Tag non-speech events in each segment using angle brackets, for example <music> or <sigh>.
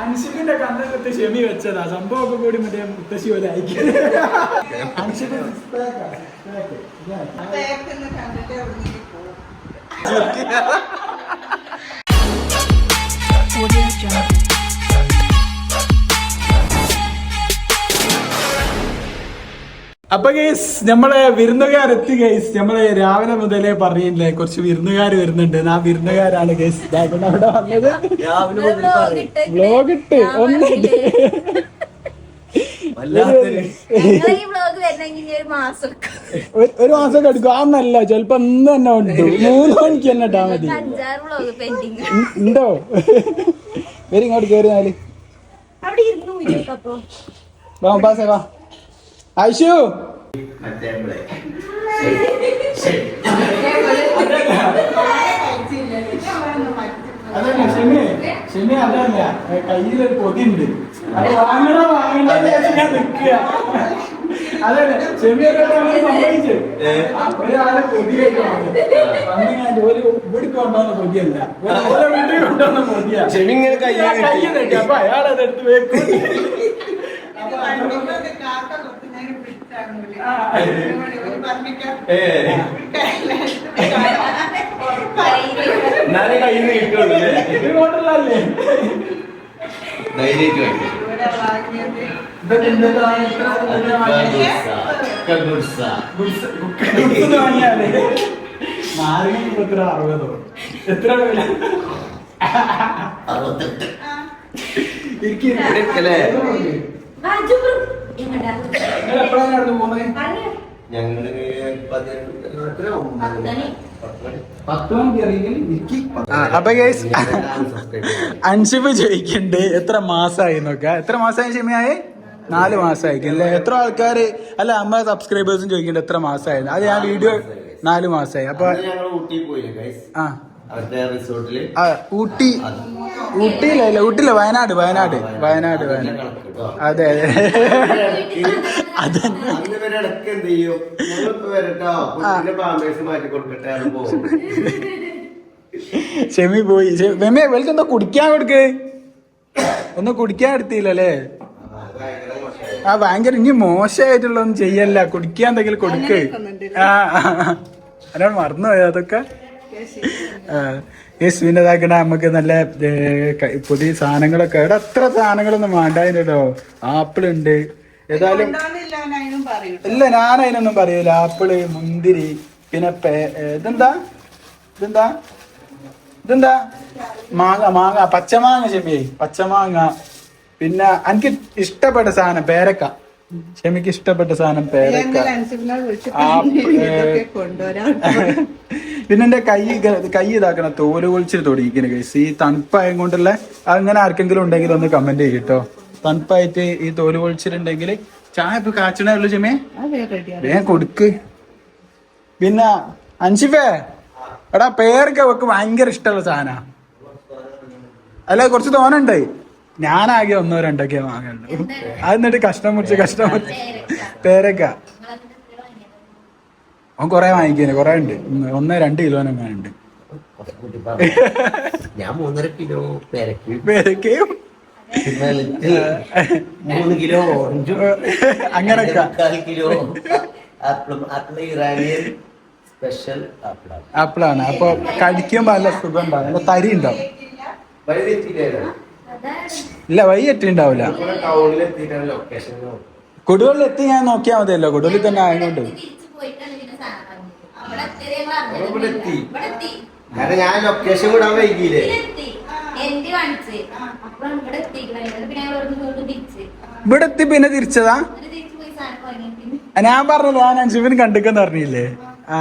അൻഷിബിന്റെ കണ്ണെടുത്ത് ക്ഷമി വെച്ചതാ. സംഭവമൊക്കെ കൂടി മറ്റേ മുത്തശ്ശി പോലെ അയക്കും അപ്പൊ ഗൈസ് നമ്മളെ വിരുന്നുകാരെത്തി ഗൈസ് നമ്മളെ രാവിലെ മുതലേ പറഞ്ഞില്ലേ കുറച്ച് വിരുന്നുകാർ വരുന്നുണ്ട്. ആ വിരുന്നുകാരാണ് ഗൈസ് അവിടെ വന്നത്. വ്ലോഗ് ഇട്ട്. ഒന്നിട്ട് ഒരു മാസം എടുക്കും. ആന്നല്ല ചെലപ്പോ ഇന്ന് തന്നെ ഉണ്ട്. മൂന്ന് മണിക്ക് തന്നെ ഇട്ടാ മതി. പെൻഡിങ് ഉണ്ടോ? വരി ഇങ്ങോട്ട് കേറി നാല്. അവിടെ ഇരുന്നു വീഡിയോ അപ്പൊ. വാ പാസേ വാ. ഐഷു അതല്ല ഷെമി ഷെമി അതല്ല കയ്യിലൊരു പൊതിയുണ്ട്. അത് വാങ്ങണോ വാങ്ങണോ ഞാൻ നിക്കുക അതല്ല സംഭവിച്ചു ഒരാളെ പൊതിയായിട്ട് ഞാൻ ജോലി ഇവിടെ കൊണ്ടുവന്ന പൊതിയല്ല. ഓരോ വീട്ടിൽ കൊണ്ടുവന്ന പൊതിയാ. ഷെമി ഇങ്ങനെ കയ്യിൽ കയ്യിൽ അപ്പൊ അയാൾ അതെടുത്ത് വെക്കും. എന്നാലേ കയ്യിൽ നിന്ന് കിട്ടുള്ളൂ ഇത് കൊണ്ടുള്ളതല്ലേ ധൈര്യമായിട്ട് ഇതൊക്കെ? ഗുഡ്സ്. ഗുഡ്സ്. വാങ്ങിയാലേ? നാരങ്ങ എത്ര അറുപതോ എത്ര വില ഇരിക്ക്. ഞങ്ങൾ അൻഷിബ് ചോദിക്കണ്ട്. എത്ര മാസമായി നോക്ക. എത്ര മാസമായി ഷെമിയായി? നാല് മാസമായിരിക്കും അല്ലേ? എത്ര ആൾക്കാർ അല്ല അമ്മ സബ്സ്ക്രൈബേഴ്സും ചോദിക്കണ്ട് എത്ര മാസമായിരുന്നു അത് ഞാൻ വീഡിയോ നാല് മാസമായി അപ്പൊ ആ. റിസോർട്ടിൽ ഊട്ടി. ഊട്ടിയിലല്ല? ഊട്ടിയില്ല വയനാട് വയനാട്. വയനാട് വയനാട്. അതെ അതെ. അതന്നെ അന്ന് വരെ ഇടയ്ക്ക് എന്ത് ചെയ്യും? ഞങ്ങളിപ്പോ വരട്ടോ? പാമ്പേഴ്സ് മാറ്റി കൊടുക്കട്ടെ ഷെമി പോയി. മെമ്മി വെൽക്ക് എന്താ കുടിക്കാൻ കൊടുക്ക്. ഒന്നും കുടിക്കാൻ എടുത്തില്ലല്ലേ? ആ ഭയങ്കര ഇനി മോശമായിട്ടുള്ളതൊന്നും ചെയ്യല്ല. കുടിക്കാൻ എന്തെങ്കിലും കൊടുക്ക്. ആ. അതിനോട് മറന്നുപോയോ അതൊക്കെ? യേശുവിന്റെ ഇതാക്കണ നമുക്ക് നല്ല പുതിയ സാധനങ്ങളൊക്കെ. ഇവിടെ അത്ര സാധനങ്ങളൊന്നും വേണ്ടായിട്ടോ ആപ്പിൾ ഉണ്ട് ഏതായാലും ഇല്ല ഞാൻ അതിനൊന്നും പറയൂല. ആപ്പിൾ മുന്തിരി പിന്നെ പേ- ഇതെന്താ? ഇതെന്താ? ഇതെന്താ? മാങ്ങ മാങ്ങ പച്ചമാങ്ങ ചെമ്മിയേ പച്ചമാങ്ങ. പിന്നെ എനിക്ക് ഇഷ്ടപ്പെട്ട സാധനം പേരക്ക. ഷെമിക്ക് ഇഷ്ടപ്പെട്ട സാധനം പേരക്ക. <laughs> പിന്നെ എന്റെ കൈ കൈ ഇതാക്കണ തോൽ പൊളിച്ചിട്ട് തൊടിയിക്കുന്ന കേസ് ഈ തണുപ്പായം കൊണ്ടല്ലേ അങ്ങനെ ആർക്കെങ്കിലും ഉണ്ടെങ്കിൽ ഒന്ന് കമന്റ് ചെയ്യും കേട്ടോ തണുപ്പായിട്ട് ഈ തോൽ പൊളിച്ചിട്ടുണ്ടെങ്കിൽ ചായ ഇപ്പൊ കാച്ചണേ ഉള്ളു ചെമ്മേ വേഗം കൊടുക്ക്. പിന്നെ അൻഷിഫേ എടാ പേരൊക്കെ വെക്ക് ഭയങ്കര ഇഷ്ടമുള്ള സാധന. അല്ല കുറച്ച് തോന്നുന്നുണ്ട് ഞാനാകെ ഒന്നോ രണ്ടൊക്കെ വാങ്ങുള്ളൂ അത് എന്നിട്ട് കഷ്ടം മുറിച്ച് കഷ്ടം മുറിച്ച്. പേരക്ക. അവൻ കൊറേ വാങ്ങിക്കാന് കൊറേ ഉണ്ട്. ഒന്ന് രണ്ട് കിലോ ഉണ്ട്. ഞാൻ മൂന്നര കിലോ പേരക്ക് പേരക്കയും? മൂന്ന് കിലോ ഓറഞ്ചും. അങ്ങനൊക്കെ. കിലോ ആപ്പിളും. ആപ്പിൾ ഇറാനിയൻ സ്പെഷ്യൽ ആപ്പിളാണ്. ആപ്പിളാണ്. അപ്പൊ കഴിക്കുമ്പോ നല്ല സുഖം ഉണ്ടാവും. നല്ല തരി ഉണ്ടാവും ഇല്ല വൈ എത്തിണ്ടാവില്ല ടൗണിൽ എത്തിയിട്ടാണ് ലൊക്കേഷൻ കൊടുവള്ളിൽ എത്തി ഞാൻ നോക്കിയാൽ മതിയല്ലോ. കൊടുവള്ളി തന്നെ ആയതുകൊണ്ട്. ഞാൻ ലൊക്കേഷൻ വിടാൻ വൈകിയില്ലേ. ഇവിടെ എത്തി. പിന്നെ തിരിച്ചതാ? ഞാൻ പിന്നെ ഞാൻ പറഞ്ഞത് ഞാൻ അൻഷിഫിന് കണ്ടിക്കെന്ന് പറഞ്ഞില്ലേ? ആ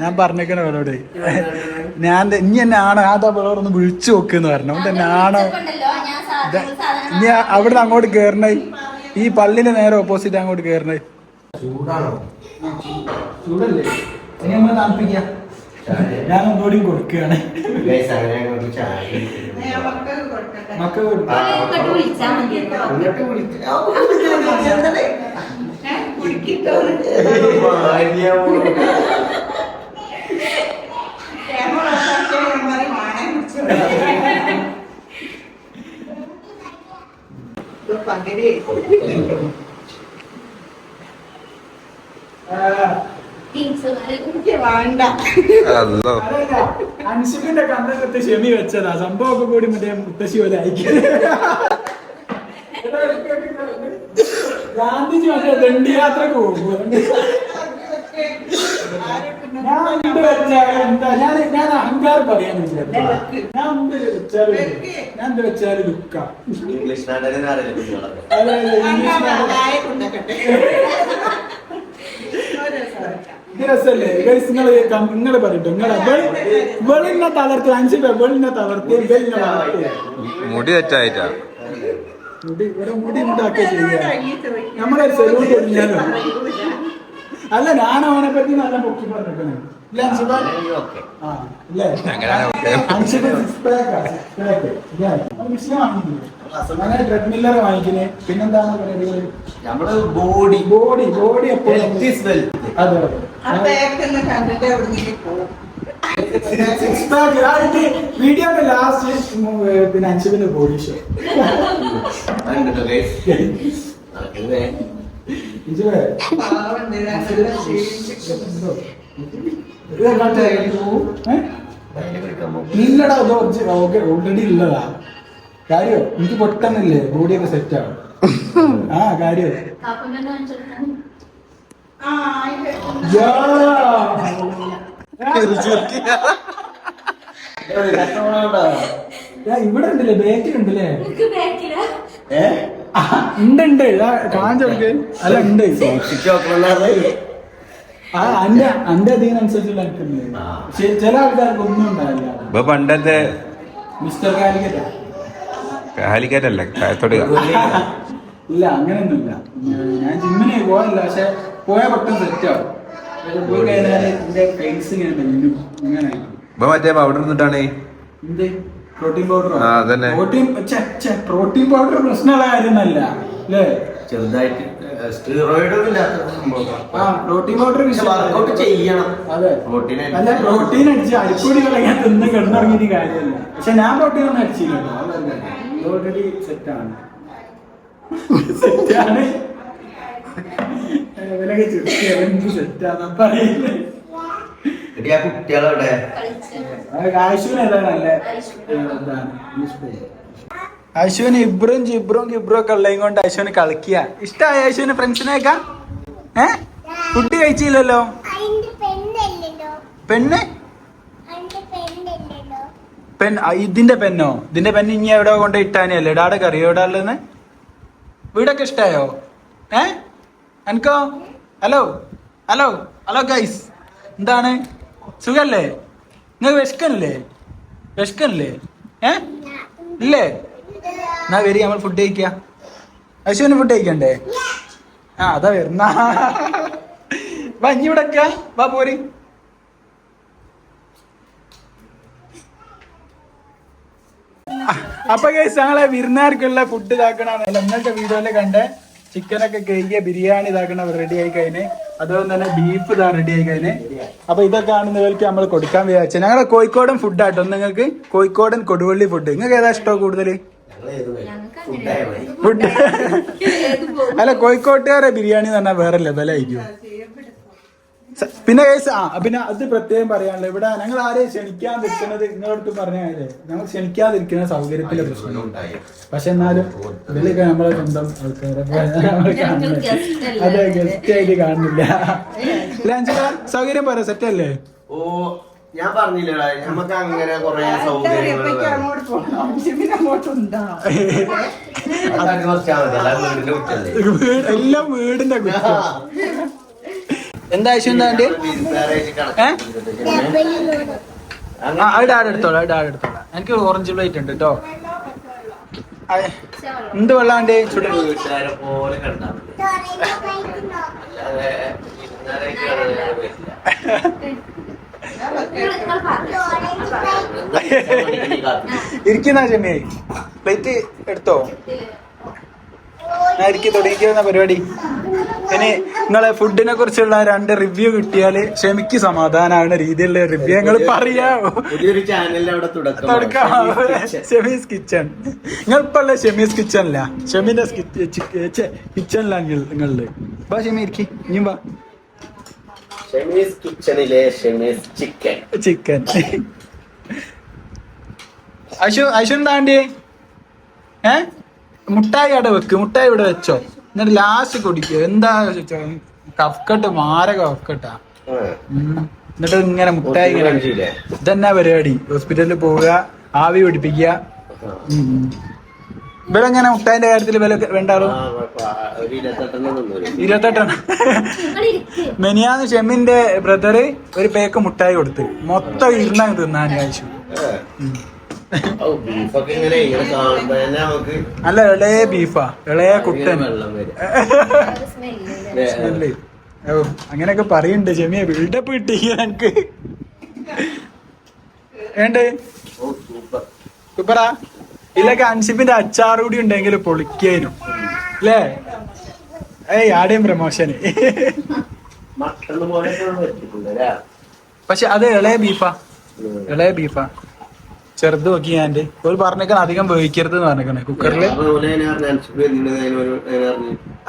ഞാൻ പറഞ്ഞേക്കണ അവരോട്. ഞാൻ ഇനി എന്നെ ആണോ ആ അവളോട് ഒന്ന് വിളിച്ചു നോക്കെന്ന് പറഞ്ഞു. അവൻ തന്നെ ആണോ ഇനി അവിടെ അങ്ങോട്ട് കേറണേ. ഈ പള്ളിന്റെ നേരെ ഓപ്പോസിറ്റ് അങ്ങോട്ട് കേറണേ. ചൂടാണോ? ചൂടല്ലേ? ഇനി നമ്മൾ തണുപ്പിക്കാം. ഞാൻ ഒന്നുകൂടി കൊടുക്കുകയാണ്. മക്കൾ ആ, ഇങ്ങോട്ട് വിളിച്ചാ മതി എന്നിട്ട് വിളിച്ച് ആ, എന്താണ്? ഭാര്യ മോൾ. വേണ്ട അല്ലോ അതല്ല, അൻഷിക്കിന്റെ കണ്ണൊക്കെ ക്ഷമി വെച്ചതാ. സംഭവമൊക്കെ കൂടി മറ്റേ മുത്തശ്ശി പോലെ അയക്കും ഗാന്ധിജി മറ്റേ ദണ്ഡിയാത്രക്ക് പോകും. ഞാൻ എന്ത് വെച്ചാലും ഞാൻ ഞാൻ അഹങ്കാരം പറയാൻ ഞാൻ എന്ത് വെച്ചാലും ഞാൻ എന്ത് വെച്ചാലും ലുക്കാം ഇംഗ്ലീഷ് രസല്ലേ നിങ്ങൾ നിങ്ങൾ പറയട്ടോ നിങ്ങൾ വെളിന്നെ തളർത്തി അഞ്ച് വെളിന്നെ തളർത്തി വെളിന്നെ വളർത്തി മുടി തെറ്റായിട്ടാ. മുടി ഇവിടെ മുടി ഉണ്ടാക്കുക നമ്മളൊരു സെലൂൺ തുടങ്ങിയാലോ അല്ല ഞാൻ അവനെ പറ്റി നല്ല പൊക്കി പറഞ്ഞിട്ടുണ്ട് ഇല്ല അൻഷിബ ഓക്കെ. ആ ഇല്ലേ? അങ്ങനെയാണ് okay. അൻഷിബ സിക്സ് പാക്കാ സിക്സ് പാക്ക് ഇല്ലേ? മിഷീൻ വാങ്ങിക്കില്ലേ അങ്ങനെ ട്രെഡ്മില്ലർ പിന്നെന്താണ് നമ്മൾ ബോഡി ബോഡി ബോഡി എപ്പോഴും. അതെ സിക്സ് പാക്ക് ആയിട്ട് വീഡിയോന്റെ ലാസ്റ്റ് പിന്നെ അൻഷിബിന്റെ ബോഡി ഷോ നില്ലടാ ഓക്കെ ഓൾറെഡി ഇല്ലടാ. കാര്യോ എനിക്ക് പെട്ടെന്നില്ലേ ബോഡിയൊക്കെ സെറ്റ് ആവും. ആ കാര്യോ. ഇവിടെ ഉണ്ടല്ലേ ബേക്കറി ഉണ്ടല്ലേ? ഉണ്ട് ഉണ്ട്. കാണിച്ചെടുക്ക് അല്ല ഉണ്ട്. ആ അന്റെ അന്റെ ചില ആൾക്കാർക്ക് ഒന്നും ഉണ്ടാവില്ല. ഇപ്പൊ പണ്ടത്തെ മിസ്റ്റർ കാലിക്കറ്റാ? കാലിക്കറ്റല്ല കായത്തൊടുക ഇല്ല അങ്ങനെയൊന്നുമില്ല. ഞാൻ ജിമ്മിന് പോകാനില്ല പക്ഷെ പോയാൽ പെട്ടെന്ന് സെറ്റ് ആവും. പക്ഷെ പോയി കഴിഞ്ഞാൽ എന്റെ ഫേസ് ഇങ്ങനെ മെല്ലും ഇങ്ങനെ ഇപ്പൊ മറ്റേ അവിടെ നിന്നിട്ടാണേ എന്ത്? പ്രോട്ടീൻ പൗഡർ ആ, അതന്നെ. പ്രോട്ടീൻ പ്രോട്ടീൻ പൗഡർ പ്രശ്നമുള്ള കാര്യമൊന്നല്ല അല്ലേ? ചെറുതായിട്ട് സ്റ്റീറോയിഡ് ഒന്നും ഇല്ലാത്ത സംഭവം. പ്രോട്ടീൻ പൗഡർ പക്ഷെ വർക്കൗട്ട് ചെയ്യണം. അതെ. പ്രോട്ടീൻ അല്ല പ്രോട്ടീൻ അടിച്ച് അരിപ്പൊടി കളയാൻ തിന്ന് കിടന്നിറങ്ങിയിട്ട് കാര്യമല്ല. പക്ഷെ ഞാൻ പ്രോട്ടീൻ ഒന്നും അടിച്ചില്ല ഓൾറെഡി സെറ്റാണ് സെറ്റാണ് ഇവനൊക്കെ ചുറ്റി എന്ത് സെറ്റാന്ന് പറയുന്നത് എടി ആ കുട്ടികളവിടെ? കളിച്ച്. ആശുവിന് ഇബ്രും ജിബ്രും ഗിബ്രും ഒക്കെ ഉള്ളതും കൊണ്ട് അശ്വിന് കളിക്കുക. ഇഷ്ടമായ അശ്വിന് ഫ്രണ്ട്സിനെയൊക്കെ? ഏ? കുട്ടി കഴിച്ചില്ലല്ലോ? പെണ്ണ്? പെൻ ഇതിന്റെ പെന്നോ ഇതിന്റെ പെന്ന് ഇനി എവിടെ കൊണ്ട് ഇട്ടാനല്ലേ ഇടാടെ കറി എവിടെ ഉള്ളതെന്ന്? വീടൊക്കെ ഇഷ്ടായോ? ഏ? അനക്കോ? ഹലോ? ഹലോ? ഹലോ ഗൈസ് എന്താണ്? സുഖല്ലേ? നിങ്ങൾ വിശക്കല്ലേ വിശക്കല്ലേ ഏ? ഇല്ലേ? എന്നാ വരി നമ്മൾ ഫുഡ് കഴിക്കുക അശുവിന് ഫുഡ് കഴിക്കണ്ടേ? ആ അതാ വരുന്ന. വാ ഇവിടെ വാ പോരി. അപ്പൊ കേസ് ഞങ്ങളെ വിരുന്നാർക്കുള്ള ഫുഡ് ഇതാക്കണ ഇന്നത്തെ വീഡിയോയിൽ കണ്ട ചിക്കനൊക്കെ കഴിക്കുക ബിരിയാണി ഇതാക്കണ റെഡി ആയി കഴിഞ്ഞ്. അതുപോലെ തന്നെ ബീഫ് ഇതാ റെഡി ആയി കഴിഞ്ഞ്. അപ്പൊ ഇതൊക്കെ നിങ്ങൾക്ക് നമ്മൾ കൊടുക്കാൻ വിചാരിച്ചത്. ഞങ്ങളുടെ കോഴിക്കോടൻ ഫുഡ് ആട്ടോ. നിങ്ങൾക്ക് കോഴിക്കോടൻ കൊടുവള്ളി ഫുഡ് നിങ്ങൾക്ക് ഏതാ ഇഷ്ടം കൂടുതൽ ഫുഡ് <laughs> അല്ല കോഴിക്കോട്ടുകാരെ ബിരിയാണി എന്ന് പറഞ്ഞാൽ വേറെ ലെവലായിരിക്കും പിന്നെ കേസ് ആ പിന്നെ അത് പ്രത്യേകം പറയാനുള്ളത്. ഇവിടെ ഞങ്ങൾ ആരെയും ക്ഷണിക്കാൻ നിൽക്കുന്നത് നിങ്ങളടുത്ത് പറഞ്ഞാലേ ഞങ്ങൾ ക്ഷണിക്കാതിരിക്കുന്ന സൗകര്യത്തിലെ പ്രശ്നം ഉണ്ടായി. പക്ഷെ എന്നാലും ഇതിലൊക്കെ നമ്മളെ സ്വന്തം ആൾക്കാരെ? അതെ ഗസ്റ്റ് ആയിട്ട് കാണുന്നില്ല. ലഞ്ച് സൗകര്യം പറയാം സെറ്റ് അല്ലേ ഓ ഞാൻ പറഞ്ഞില്ലടാ. നമുക്ക് അങ്ങനെ കൊറേ സൗകര്യങ്ങൾ എല്ലാം വീടിന്റെ കുറ്റം. എന്താ ആവശ്യം എന്താ വേണ്ടി വിരുന്നുകാരായിട്ട് ഏ? കണക്ക് ആ ഡാഡ് എടുത്തോളാം എനിക്ക് ഓറഞ്ച് പ്ലേറ്റ് ഉണ്ട് കേട്ടോ എന്ത് വെള്ളം വേണ്ടി ചുട. ഇരിക്കുന്ന ചെമ്മി? പ്ലേറ്റ് എടുത്തോ? ആയിരിക്കും തുടങ്ങിക്കുന്ന പരിപാടി. ഇനി നിങ്ങളെ ഫുഡിനെ കുറിച്ചുള്ള രണ്ട് റിവ്യൂ കിട്ടിയാൽ ക്ഷമിക്ക് സമാധാനമാണ് രീതിയിലുള്ള റിവ്യൂ ഞങ്ങൾ തുടക്കം ഷെമീസ് കിച്ചൺ നിങ്ങൾ ഇപ്പൊ ഉള്ള ഷെമീസ് കിച്ചണില്ല ഷെമിന്റെ കിച്ചണിലാണ് നിങ്ങളിൽ ബാ ഷെമി ഇരിക്കി. ഇനി ബാ ഷെമീസ് കിച്ചണിലെ ഷെമീസ് ചിക്കൻ ചിക്കൻ അശു അശു എന്താണ്ടി ഏ? മുട്ടായി അവിടെ വെക്ക് മുട്ടായി ഇവിടെ വെച്ചോ. എന്നിട്ട് ലാസ്റ്റ് കുടിക്കുക എന്താ കഫ്കട്ട് മാരക കഫ്കട്ടാ. ഉം. എന്നിട്ട് ഇങ്ങനെ മുട്ടായി ഇങ്ങനെ? ഇതന്നെ പരിപാടി. ഹോസ്പിറ്റലിൽ പോവുക ആവി പിടിപ്പിക്കുക. ഇവിടെ എങ്ങനെ മുട്ടായിന്റെ കാര്യത്തിൽ വില വേണ്ടാളോ ഇരുപത്തെട്ടെണ്ണം മെനിയാന്ന് ഷെമിന്റെ ബ്രദറ് ഒരു പേക്ക് മുട്ടായി കൊടുത്ത്. മൊത്തം ഇരുന്ന തിന്നാൻ ആവശ്യം നല്ല ഇളയ ബീഫാ ഇളയ കുട്ടൻ. <laughs> സ്മെല്ല്. ഓ അങ്ങനെയൊക്കെ പറയുന്നുണ്ട് ചെമിയ ബിൽഡപ്പ് കിട്ടി എനിക്ക്. ഏണ്ടേ സൂപ്പറാ. ഇതിലൊക്കെ അൻഷിപ്പിന്റെ അച്ചാർ കൂടി ഉണ്ടെങ്കിൽ പൊളിക്കേനും. അല്ലേ? ഏയ് ആടെയും പ്രമോഷന്. അല്ലേ? പക്ഷെ അത് ഇളയ ബീഫാ. ഇളയ ബീഫാ. ചെറുത് നോക്കി ഞാൻ ഒരു പറഞ്ഞേക്കാൻ അധികം വേവിക്കരുത് എന്ന് പറഞ്ഞേക്കണേ കുക്കറിൽ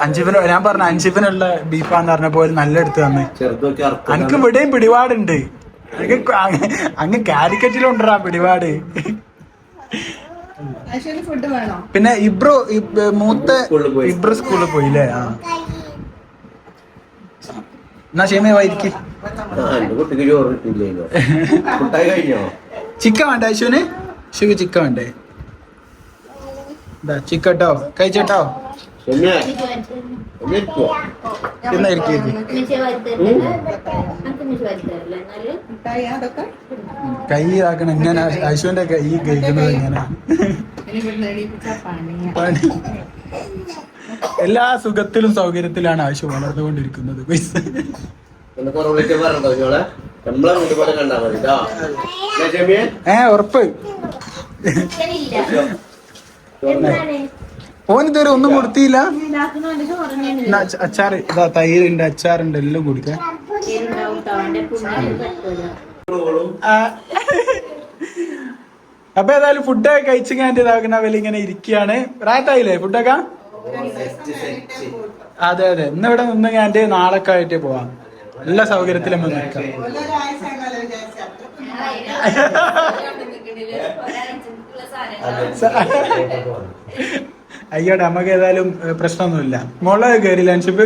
അഞ്ചിപ്പിന് ഞാൻ പറഞ്ഞ അഞ്ചിപ്പിനുള്ള ബീഫാന്ന് പറഞ്ഞപ്പോ പോലെ നല്ല എടുത്ത് തന്നെ. എനിക്ക് ഇവിടെയും പിടിപാടുണ്ട്. അനക്ക് അങ്ങ് അങ്ങ് കാലിക്കറ്റിലുണ്ടാ പിടിപാട്. ഫുഡ് വേണോ? പിന്നെ ഇബ്രു ഇബ് മൂത്ത സ്കൂളിൽ പോയി. ഇബ്രു സ്കൂളിൽ പോയില്ലേ? ആ. എന്നാ ക്ഷമ വായിരിക്കും കുട്ടിക്ക് ചോറ് കിട്ടിയില്ലല്ലോ കുട്ടായി കഴിഞ്ഞോ? ചിക്കൻ വേണ്ട അശുവിന് അശുക്ക് ചിക്കൻ വേണ്ടേ? ചിക്കട്ടോ കഴിച്ചോട്ടോ? എന്നാ കൈ ആക്കണം ഇങ്ങനെ. അശുവിന്റെ കൈ കഴിക്കുന്നത് പണി. എല്ലാ സുഖത്തിലും സൗകര്യത്തിലാണ് ആശു വളർന്നുകൊണ്ടിരിക്കുന്നത്. പൈസ നമ്മളെ വീട് പോലെ കണ്ടാ മതി ഏ ഉറപ്പ്. ഇതുവരെ ഒന്നും കൊടുത്തില്ല. അച്ചാറ്. ഇതാ തൈരുണ്ട് അച്ചാറുണ്ട് എല്ലാം കുടിക്കാൻ. അപ്പൊ ഏതായാലും ഫുഡൊക്കെ കഴിച്ചു കഴിഞ്ഞാൽ ഇതാക്കുന്ന വില ഇങ്ങനെ ഇരിക്കുകയാണ് റാത്തായില്ലേ ഫുഡൊക്കെ അതെ അതെ. ഇന്നിവിടെ നിന്ന് ഞാൻ നാളെ ആയിട്ട് പോവാം. എല്ലാ സൗകര്യത്തിലും വന്ന് നിൽക്കാം. അയ്യോടെ നമുക്ക് ഏതായാലും പ്രശ്നമൊന്നുമില്ല. മോളെ കയറി ലൻഷിപ്പ്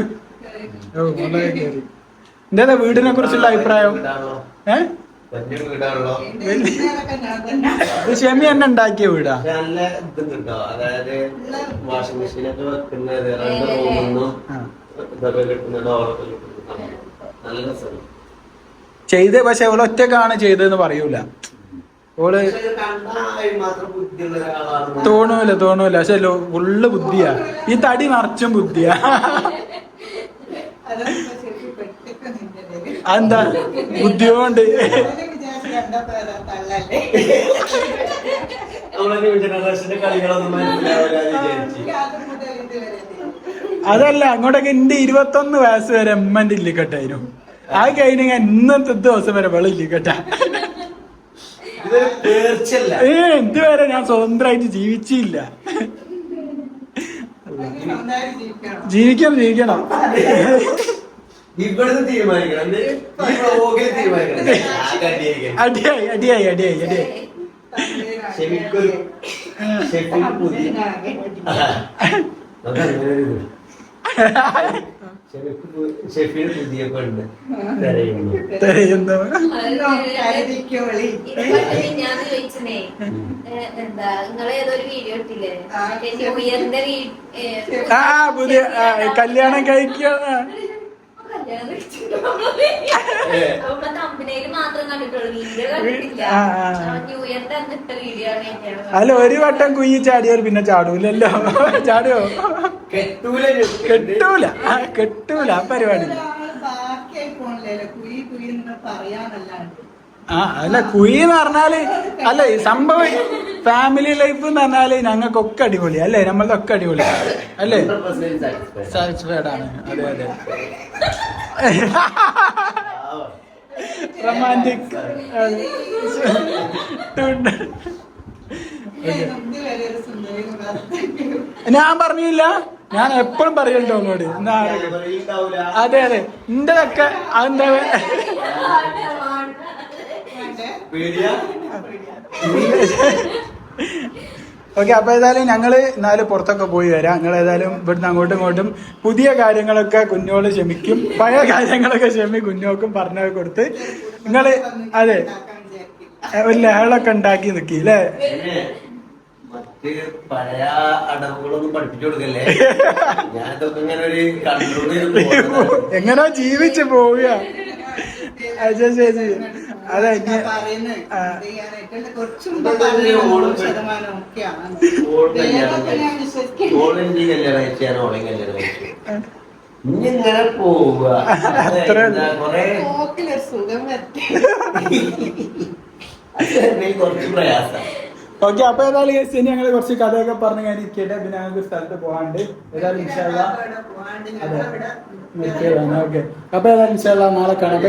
ഓ മോളെ കയറി. എന്താ വീടിനെ കുറിച്ചുള്ള അഭിപ്രായം? ഏഹ് ഇത് ഷെമി തന്നെ ഉണ്ടാക്കിയ വീടാ? നല്ല ഇതുണ്ടോ അതായത് വാഷിംഗ് മെഷീനൊക്കെ വെക്കുന്നത് രണ്ട് റൂമൊന്നും കിട്ടുന്ന ഡോറൊക്കെ ചെയ്ത് പക്ഷെ അവൾ ഒറ്റക്കാണ് ചെയ്തതെന്ന് പറയൂല. ഓൾ തോണൂല തോണൂല പക്ഷെ ഉള്ള ബുദ്ധിയാ. ഈ തടി നിറച്ചും ബുദ്ധിയാ. അതെന്താ? ബുദ്ധിയോണ്ട്. നമ്മളെ കളികളൊന്നും മനസ്സിലാവില്ല വിചാരിച്ചു എനിക്ക് അത് മുതൽ ഇതുവരെ അതല്ല അങ്ങോട്ടൊക്കെ എന്റെ ഇരുപത്തൊന്ന് വയസ്സ് വരെ എമ്മന്റെ ഇല്ലിക്കട്ടായിരുന്നു ആ കഴിഞ്ഞ ഞാൻ ഇന്നത്തെ ദിവസം വരെ വെള്ളം ഇല്ലിക്കട്ട. ഏ ഇതുവരെ ഞാൻ സ്വതന്ത്രമായിട്ട് ജീവിച്ചില്ല. ജീവിക്കണം. ജീവിക്കണം അടിയായി അടിയായി അടിയായി അടിയായി. ഷെമിക്കൊരു ഷെഫിക്ക് ഷെഫിന് പുതിയ പെണ്ണ് എന്താ നിങ്ങളെ ഏതൊരു വീഡിയോ ഇട്ടില്ലേ? ന്യൂ ഇയറിന്റെ കല്യാണം കഴിക്കുക അല്ല ഒരു വട്ടം കുഞ്ഞി ചാടിയവർ പിന്നെ ചാടൂലല്ലോ. ചാടുവോ? കെട്ടൂല കെട്ടൂല. ആ, കെട്ടൂല. ആ പരിപാടി. ആ അല്ല കുയി എന്ന് പറഞ്ഞാൽ അല്ല ഈ സംഭവം ഫാമിലി ലൈഫ് എന്ന് പറഞ്ഞാൽ ഞങ്ങൾക്കൊക്കെ അടിപൊളി. അല്ലേ? നമ്മളതൊക്കെ അടിപൊളി. അല്ലേ? 100% സാറ്റിസ്ഫൈഡ് ആണ്. അതെ അതെ. <laughs> റൊമാന്റിക് <laughs> ഞാൻ പറഞ്ഞില്ല. ഞാൻ എപ്പോഴും പറയണ്ടോ എന്നോട് എന്താ. അതെ അതെ. എന്റെതൊക്കെ അതെന്താ? പേടിയാ? <laughs> ഓക്കെ അപ്പൊ ഏതായാലും ഞങ്ങൾ എന്നാലും പുറത്തൊക്കെ പോയി വരാം. ഞങ്ങൾ ഏതായാലും ഇവിടുന്ന് അങ്ങോട്ടും ഇങ്ങോട്ടും പുതിയ കാര്യങ്ങളൊക്കെ കുഞ്ഞോൾ ക്ഷമിക്കും പഴയ കാര്യങ്ങളൊക്കെ ക്ഷമി കുഞ്ഞോക്കും പറഞ്ഞു കൊടുത്ത് നിങ്ങൾ അതെ ഒരു ലഹളൊക്കെ ഉണ്ടാക്കി നിക്കി അല്ലേ പഴയ അടവുകളൊന്നും പഠിപ്പിച്ചു കൊടുക്കല്ലേ? ഇങ്ങനെ ഒരു കൺട്രോൾ ജീവിച്ചു പോവുക. അതെ ശരി. അതെ ഇങ്ങനെ പോവുക? കുറച്ച് പ്രയാസം. ഓക്കെ അപ്പൊ ഏതായാലും guys, ഇനി ഞങ്ങൾ കുറച്ച് കഥയൊക്കെ പറഞ്ഞു ഞാൻ ഇരിക്കട്ടെ. പിന്നെ ഞങ്ങൾക്ക് സ്ഥലത്ത് പോകാണ്ട് ഏതായാലും ഇൻഷാല്ലാ അതെ. ഓക്കെ. അപ്പൊ ഏതായാലും ഇൻഷാല്ലാ നാളെ കാണാം.